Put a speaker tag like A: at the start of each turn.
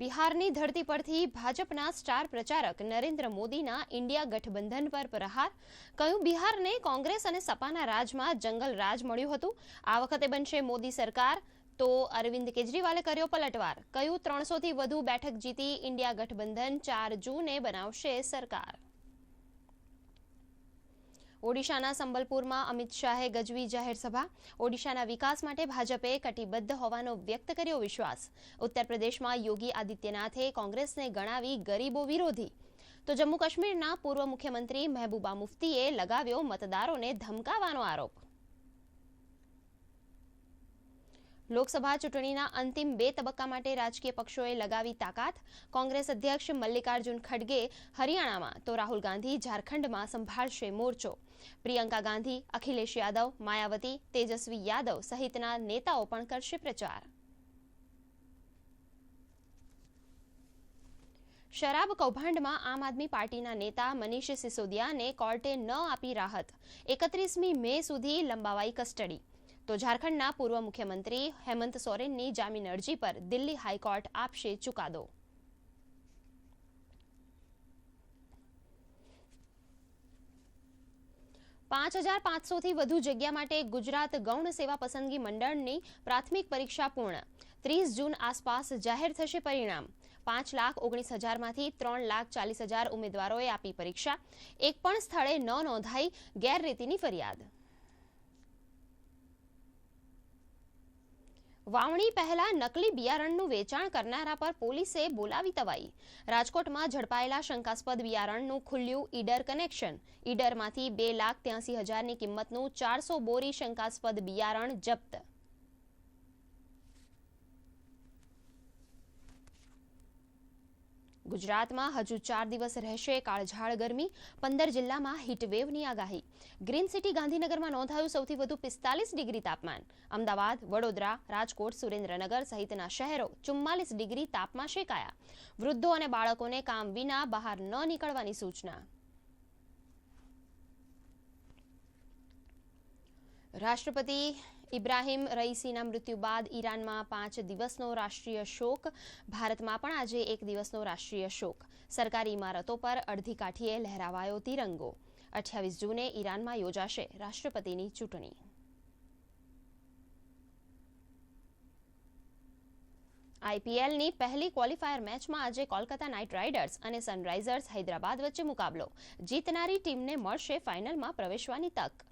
A: બિહારની ધરતી પરથી ભાજપના સ્ટાર પ્રચારક નરેન્દ્ર મોદીના ઇન્ડિયા ગઠબંધન પર પ્રહાર. કહ્યું, બિહારને કોંગ્રેસ અને સપાના રાજમાં જંગલ રાજ મળ્યું હતું. આ વખતે બનશે મોદી સરકાર. તો અરવિંદ કેજરીવાલે કર્યો પલટવાર. કયું ત્રણસોથી વધુ બેઠક જીતી ઇન્ડિયા ગઠબંધન ચાર જૂને બનાવશે સરકાર. ઓડિશાના સંબલપુરમાં અમિત શાહે ગજવી જાહેરસભા ઓડિશાના વિકાસ માટે ભાજપે કટિબદ્ધ હોવાનો વ્યક્ત કર્યો વિશ્વાસ. ઉત્તર પ્રદેશમાં યોગી આદિત્યનાથે કોંગ્રેસને ગણાવી ગરીબો વિરોધી. તો જમ્મુ કાશ્મીરના પૂર્વ મુખ્યમંત્રી મહેબૂબા મુફ્તીએ લગાવ્યો મતદારોને ધમકાવવાનો આરોપ. લોકસભા ચૂંટણીના અંતિમ બે તબક્કા માટે રાજકીય પક્ષોએ લગાવી તાકાત. કોંગ્રેસ અધ્યક્ષ મલ્લિકાર્જુન ખડગે હરિયાણામાં તો રાહુલ ગાંધી ઝારખંડમાં સંભાળશે મોરચો. પ્રિયંકા ગાંધી, અખિલેશ યાદવ, માયાવતી, તેજસ્વી યાદવ સહિતના નેતાઓ પણ કરશે પ્રચાર. શરાબ કૌભાંડમાં આમ આદમી પાર્ટીના નેતા મનીષ સિસોદિયાને કોર્ટે ન આપી રાહત. એકત્રીસમી મે સુધી લંબાવાઈ કસ્ટડી. તો ઝારખંડના પૂર્વ મુખ્યમંત્રી હેમંત સોરેનની જામીન અરજી પર દિલ્હી હાઈકોર્ટ આપશે ચુકાદો. પાંચ હજાર પાંચસોથી વધુ જગ્યા માટે ગુજરાત ગૌણ સેવા પસંદગી મંડળની પ્રાથમિક પરીક્ષા પૂર્ણ. ત્રીસ જૂન આસપાસ જાહેર થશે પરિણામ. પાંચ લાખ ઓગણીસ હજારમાંથી ત્રણ લાખ ચાલીસ હજાર ઉમેદવારોએ આપી પરીક્ષા. એક પણ સ્થળે ન નોંધાઈ ગેરરીતિની ફરિયાદ. વાવણી પહેલા નકલી બિયારણનું વેચાણ કરનારા પર પોલીસે બોલાવી તવાઈ. રાજકોટમાં ઝડપાયેલા શંકાસ્પદ બિયારણનું ખુલ્યું ઈડર કનેક્શન. ઈડરમાંથી બે લાખ ત્યાસી હજારની કિંમતનું ચારસો બોરી શંકાસ્પદ બિયારણ જપ્ત. ગુજરાતમાં હજુ ચાર દિવસ રહેશે કાળઝાળ ગરમી. પંદર જિલ્લામાં હીટવેવની આગાહી. ગ્રીન સિટી ગાંધીનગરમાં નોંધાયું સૌથી વધુ પિસ્તાલીસ ડિગ્રી તાપમાન. અમદાવાદ, વડોદરા, રાજકોટ, સુરેન્દ્રનગર સહિતના શહેરો ચુમ્માલીસ ડિગ્રી તાપમાં શેકાયા. વૃદ્ધો અને બાળકોને કામ વિના બહાર ન નીકળવાની સૂચના. રાષ્ટ્રપતિ ઇબ્રાહિમ રઈસીના મૃત્યુ બાદ ઈરાનમાં પાંચ દિવસનો રાષ્ટ્રીય શોક, ભારતમાં પણ આજે એક દિવસનો રાષ્ટ્રીય શોક. સરકારી ઇમારતો પર અડધી કાઠીએ લહેરાવાયો તિરંગો. અઠ્યાવીસ જૂને ઈરાનમાં યોજાશે રાષ્ટ્રપતિની ચૂંટણી. આઈપીએલની પહેલી ક્વોલિફાયર મેચમાં આજે કોલકાતા નાઇટ રાઇડર્સ અને સનરાઇઝર્સ હૈદરાબાદ વચ્ચે મુકાબલો. જીતનારી ટીમને મળશે ફાઇનલમાં પ્રવેશવાની તક.